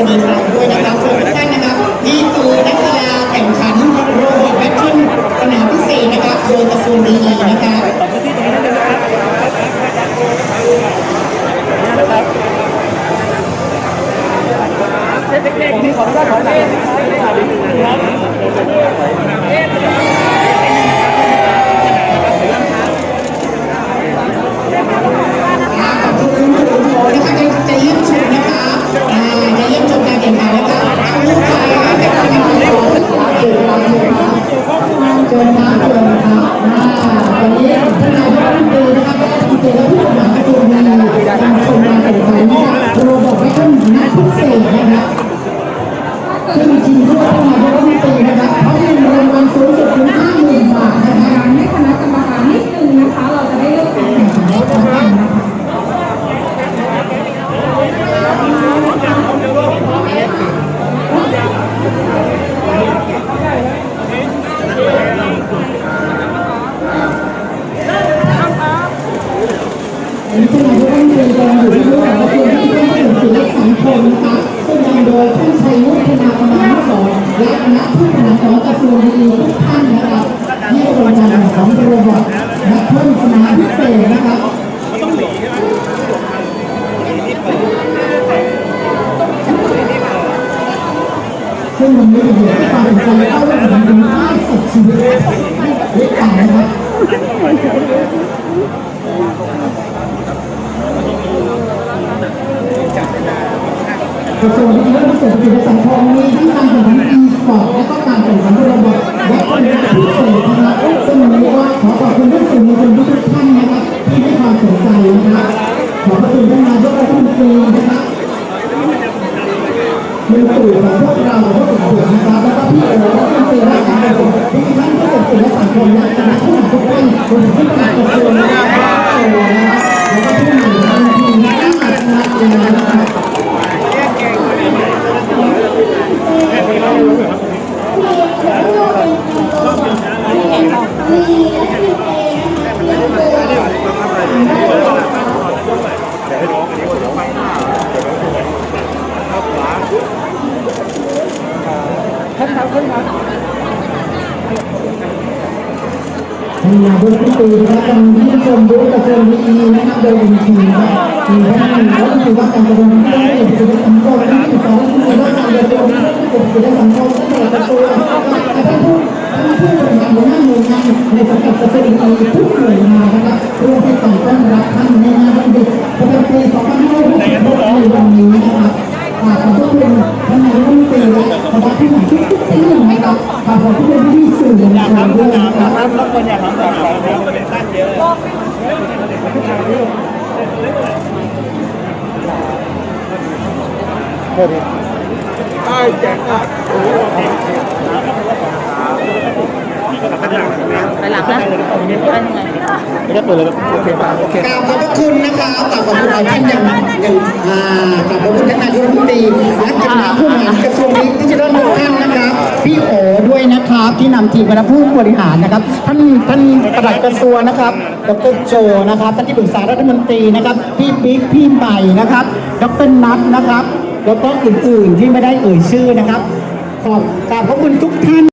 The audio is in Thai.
ษณีย์ไทยด้วยนะครับ ชิงถ้วยท่านนายกันตรีนะคะเขาให้รางวัลสูงสุดถึงห้าหมื่นบาทนะคะให้คณะกรรมการนิดนึงนะคะ เราจะได้เริ่มการแข่งขันได้แล้วกันะคะอันนี้ท่านนายกรัฐมนตรีกำลังอยู่ที่รูปแบบกระทรวงที่เป็นสิ่งศิลปสังคมนะคะซึ่งนำโดยท่านชัยวุฒินาคมานุสร และคณะผู้บริหารของกระทรวงดีทุกท่านนะครับให้โครงการของโรบอทและเพิ่มสนามพิเศษนะครับซึ่งวันนี้อยู่ที่ความสนใจเข้าร่วมถึงห้าสิบชีวิตด้วยกันนะครับกระทรวงดิจิทัลเศรษฐกิจและสังคมมีทั้ e-sport และก็การแข่งขันระบบและเป็นการพิเศษนะครับซึ่งวันนี้ก็ขอขอบคุณท่านสื่อมวลชนทุกท่านนะครับที่ให้ความสนใจนะครับขอบพระคุณท่านนายกรัฐมนตรีนะครับมือตู่ของพวกเราพวกเด็กๆนะครับแล้วก็พี่โอ๋รัฐมนตรีว่าการกระทรวงดิจิทัลเศรษฐกิจและสังคมและคณะผู้นำทุกท่านรวมถึงผู้นำกระทรวงนะครับโอ๋นะครับแล้วก็ผู้นำทางทีมนะครับนะครับ ท่านนายกรัฐมนตรีนะครับกำลังเยี่ยมชมบูธกระทรวงดีนะครับโดยมีทีมนะครับมีท่านรัฐมนตรีว่าการกระท ที่พี่ๆสื่อมวลชนด้วยนะครับรบกวนอย่าทำแบบเราครับประเด็นตั้งเยอะไปหลังนะไปทำไมไม่ได้เปิดเลยโอเคป่ะโอเคกราบขอบพระคุณนะคะกราบขอบคุณท่านอย่างอย่างอ่ากราบขอบคุณท่านนายกรัฐมนตรีและคณะผู้บริหารกระทรวงดิจิทัลทุกท่านนะครับพี่โอด้วยนะครับ ที่นำทีมคณะผู้บริหารนะครับ ท่านท่านปลัดกระทรวงนะครับดรโจนะครับท่านที่ปรึกษารัฐมนตรีนะครับ พี่บิ๊กพี่ใหม่นะครับดรนัทนะครับ แล้วก็อื่นๆที่ไม่ได้เอ่ยชื่อนะครับ ขอบกราบขอบคุณทุกท่าน